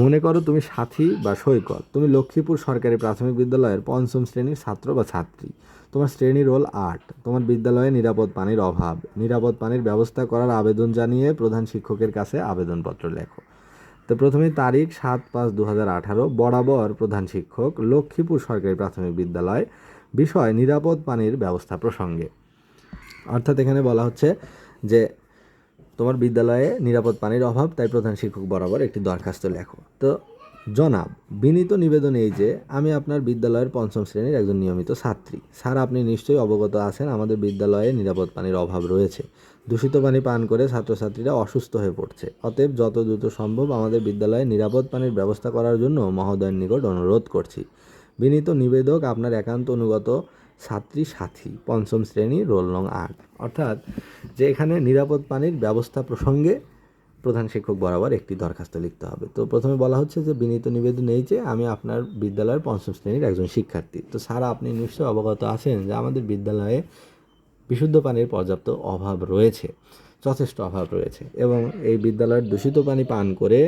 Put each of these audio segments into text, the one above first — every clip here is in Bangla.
মনে করো তুমি সাথী বা সৈকত, তুমি লক্ষ্মীপুর সরকারি প্রাথমিক বিদ্যালয়ের পঞ্চম শ্রেণির ছাত্র বা ছাত্রী। তোমার শ্রেণি রোল আট, তোমার বিদ্যালয়ে নিরাপদ পানির অভাব। নিরাপদ পানির ব্যবস্থা করার আবেদন জানিয়ে প্রধান শিক্ষকের কাছে আবেদনপত্র লেখো। তো প্রথমে তারিখ সাত পাঁচ দু হাজার আঠারো, বরাবর প্রধান শিক্ষক, লক্ষ্মীপুর সরকারি প্রাথমিক বিদ্যালয়, বিষয় নিরাপদ পানির ব্যবস্থা প্রসঙ্গে। অর্থাৎ এখানে বলা হচ্ছে যে তোমার বিদ্যালয়ে নিরাপদ পানির অভাব, তাই প্রধান শিক্ষক বরাবর একটি দরখাস্ত লেখো। তো, জনাব, বিনীত নিবেদন এই যে, আমি আপনার বিদ্যালয়ের পঞ্চম শ্রেণির একজন নিয়মিত ছাত্রী। স্যার, আপনি নিশ্চয়ই অবগত আছেন, আমাদের বিদ্যালয়ে নিরাপদ পানির অভাব রয়েছে। দূষিত পানি পান করে ছাত্রছাত্রীরা অসুস্থ হয়ে পড়ছে। অতএব যত দ্রুত সম্ভব আমাদের বিদ্যালয়ে নিরাপদ পানির ব্যবস্থা করার জন্য মহোদয়ের নিকট অনুরোধ করছি। বিনীত নিবেদক আপনার একান্ত অনুগত ছাত্রী সাথী পঞ্চম শ্রেণি রোল নং আট। অর্থাৎ যে এখানে নিরাপদ পানির ব্যবস্থা প্রসঙ্গে প্রধান শিক্ষক বরাবর একটি দরখাস্ত লিখতে হবে। তো প্রথমে বলা হচ্ছে যে, বিনীত নিবেদন এই যে, আমি আপনার বিদ্যালয়ের পঞ্চম শ্রেণির একজন শিক্ষার্থী। তো স্যার, আপনি নিশ্চয়ই অবগত আছেন যে, আমাদের বিদ্যালয়ে বিশুদ্ধ পানির পর্যাপ্ত অভাব রয়েছে, যথেষ্ট অভাব রয়েছে এবং এই বিদ্যালয়ের দূষিত পানি পান করে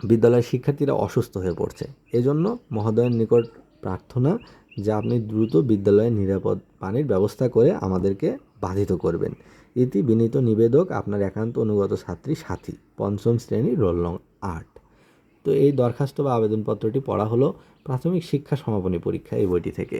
বিদ্যালয়ের শিক্ষার্থীরা অসুস্থ হয়ে পড়ছে। এজন্য মহোদয়ের নিকট প্রার্থনা যে, আপনি দ্রুত বিদ্যালয়ে নিরাপদ পানির ব্যবস্থা করে আমাদেরকে বাধিত করবেন। ইতি বিনীত নিবেদক আপনার একান্ত অনুগত ছাত্রী, সাথী, পঞ্চম শ্রেণি, রোল নং আট তো এই দরখাস্ত বা আবেদনপত্রটি পড়া হলো প্রাথমিক শিক্ষা সমাপনী পরীক্ষা এই বইটি থেকে।